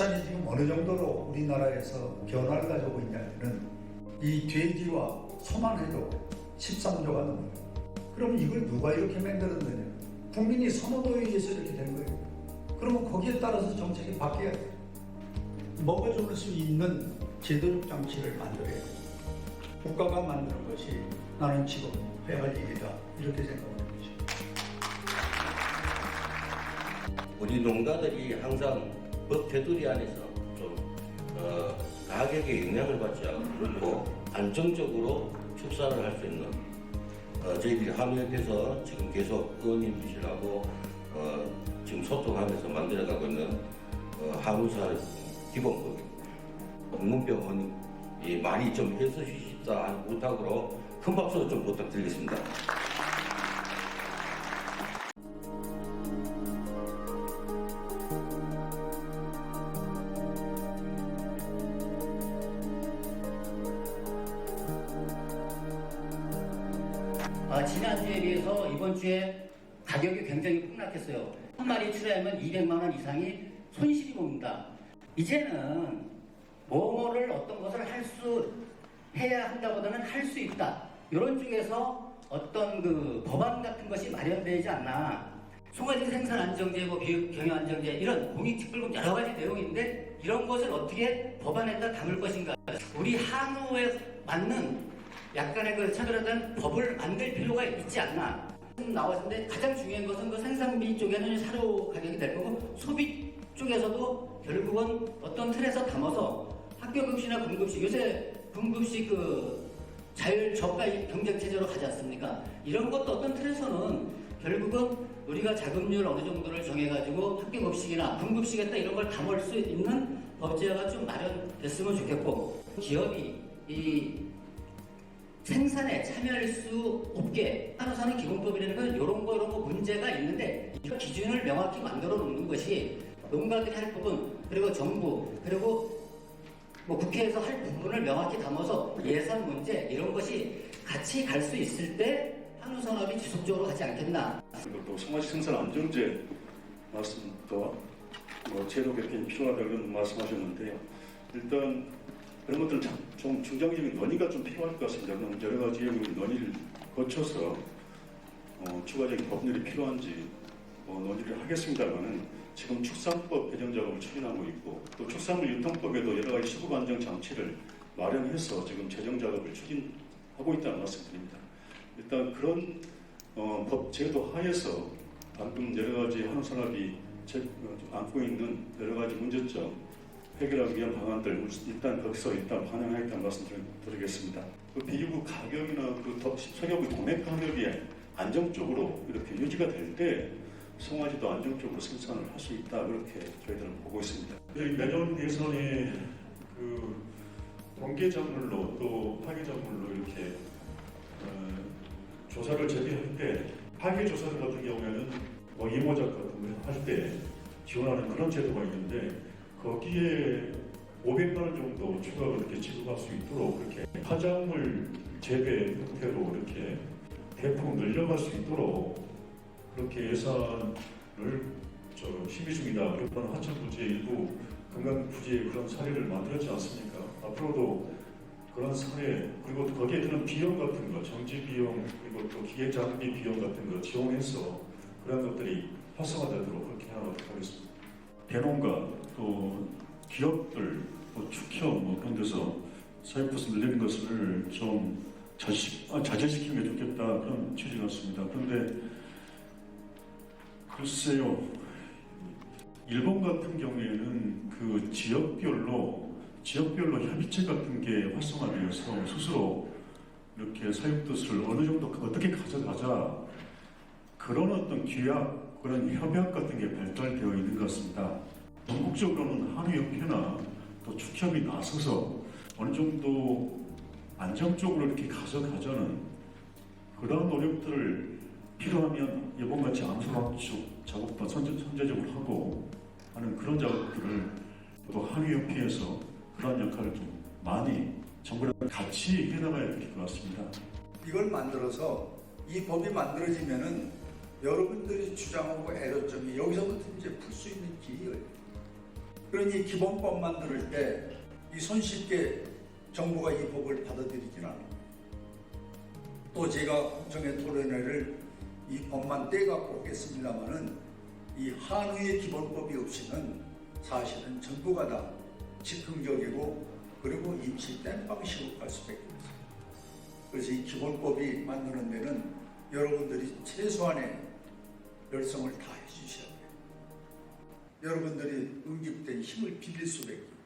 축산이 지금 어느 정도로 우리나라에서 변화를 가져오고 있냐면은 이 돼지와 소만 해도 13조가 넘어요. 그럼 이걸 누가 이렇게 만들었느냐? 국민이 선호도에 의해서 이렇게 된 거예요. 그러면 거기에 따라서 정책이 바뀌어야 돼요. 먹어줄 수 있는 제도적 장치를 만들어야 돼요. 국가가 만드는 것이 나는 지금 해야 할 일이다. 이렇게 거죠. 우리 농가들이 항상 법 테두리 안에서 좀 어, 가격에 영향을 받지 않고 안정적으로 축산을 할 수 있는 어, 저희들이 한의협에서 지금 계속 의원님들하고 어, 지금 소통하면서 만들어가고 있는 어, 한우살 기본법입니다. 공문병원이 많이 좀 해주시다 하는 부탁으로 큰 박수 좀 부탁드리겠습니다. 아, 지난주에 비해서 이번 주에 가격이 굉장히 폭락했어요. 한 마리 출하하면 200만 원 이상이 손실이 봅니다. 이제는 뭐뭐를 어떤 것을 할 수 해야 한다보다는 할 수 있다. 이런 쪽에서 어떤 그 법안 같은 것이 마련되지 않나. 송아지 생산 안정제, 뭐 교육 경영 안정제 이런 공익직불금 여러 가지 내용인데 이런 것을 어떻게 법안에다 담을 것인가. 우리 한우에 맞는 약간의 그 차별화된 법을 만들 필요가 있지 않나. 나왔는데 가장 중요한 것은 그 생산비 쪽에는 사료 가격이 될 거고 소비 쪽에서도 결국은 어떤 틀에서 담아서 학교 급식이나 공급식 요새 공급식 그 자율 저가 경쟁 체제로 가지 않습니까? 이런 것도 어떤 틀에서는 결국은 우리가 자금률 어느 정도를 정해가지고 학교 급식이나 분급식에다 이런 걸 담을 수 있는 법제화가 좀 마련됐으면 좋겠고 기업이 이 생산에 참여할 수 없게 한우산의 기본법이라는 건 이런 거 이런 거 문제가 있는데 이 기준을 명확히 만들어 놓는 것이 농가들이 할 부분 그리고 정부 그리고 뭐 국회에서 할 부분을 명확히 담아서 예산 문제 이런 것이 같이 갈 수 있을 때 한우 산업이 지속적으로 가지 않겠나 또 송아지 생산 안정제 말씀도 뭐 제도 개편이 필요하다 그런 말씀하셨는데요. 일단 그런 것들은 참- 좀 중장기적인 논의가 좀 필요할 것 같습니다. 그럼 여러 가지 논의를 거쳐서 어, 추가적인 법률이 필요한지 어, 논의를 하겠습니다만은 지금 축산법 개정 작업을 추진하고 있고 또 축산물 유통법에도 여러 가지 시국 안정 장치를 마련해서 지금 재정 작업을 추진하고 있다는 말씀드립니다. 일단 그런 어, 법 제도 하에서 방금 여러 가지 한우산업이 제- 어, 안고 있는 여러 가지 문제점 해결하기 위한 방안들 일단 거기서 일단 반영하겠다는 말씀 드리- 드리겠습니다. 그 비유구 가격이나 그 더- 석유구 도매 가격이 안정적으로 이렇게 유지가 될 때 송아지도 안정적으로 생산을 할 수 있다 그렇게 저희들은 보고 있습니다. 매년 예선에 그 공개작물로 또 파괴작물로 이렇게 어, 조사를 재개할 때 파괴 조사를 같은 경우에는 뭐 이모작 같은 거 할 때 지원하는 그런 제도가 있는데 거기에 500만 원 정도 추가로 이렇게 지급할 수 있도록 그렇게 파작물 재배 형태로 이렇게 대폭 늘려갈 수 있도록 그렇게 예산을 저 심의 중이다. 그런 하천 부지의 일부 건강 부지의 그런 사례를 만들었지 않습니까? 앞으로도 그런 사례 그리고 또 거기에 드는 비용 같은 거, 정지 비용 그리고 또 기계 장비 비용 같은 거 지원해서 그런 것들이 활성화되도록 그렇게 하도록 하겠습니다. 대농가 또 기업들 또 축협 뭐 그런 데서 사회부스 늘리는 것을 좀 아, 자제시키는 게 좋겠다 그런 취지 같습니다. 그런데 글쎄요, 일본 같은 경우에는 그 지역별로 지역별로 협의체 같은 게 활성화되어서 스스로 이렇게 사육 뜻을 어느 정도 어떻게 가져가자 그런 어떤 규약 그런 협약 같은 게 발달되어 있는 것 같습니다. 전국적으로는 한우협회나 또 축협이 나서서 어느 정도 안정적으로 이렇게 가져가자는 그런 노력들을 필요하면 이번같이 암소학축 작업도 선제, 선제적으로 하고 하는 그런 작업들을 또 한의협회에서 그런 역할을 좀 많이 정부랑 같이 해나가야 될 것 같습니다. 이걸 만들어서 이 법이 그러니 기본법 만들 때 이 손쉽게 정부가 이 법을 받아들이진 않아요. 또 제가 국정의 토론회를 이 법만 떼갖고 했겠습니다마는 이 한의의 기본법이 없이는 사실은 전부가 다 즉흥적이고 그리고 임시 땜빵식으로 갈 수밖에 없어요. 그래서 이 기본법이 만드는 데는 여러분들이 최소한의 열성을 다 해 주셔야 돼요. 여러분들이 응집된 힘을 빌릴 수밖에.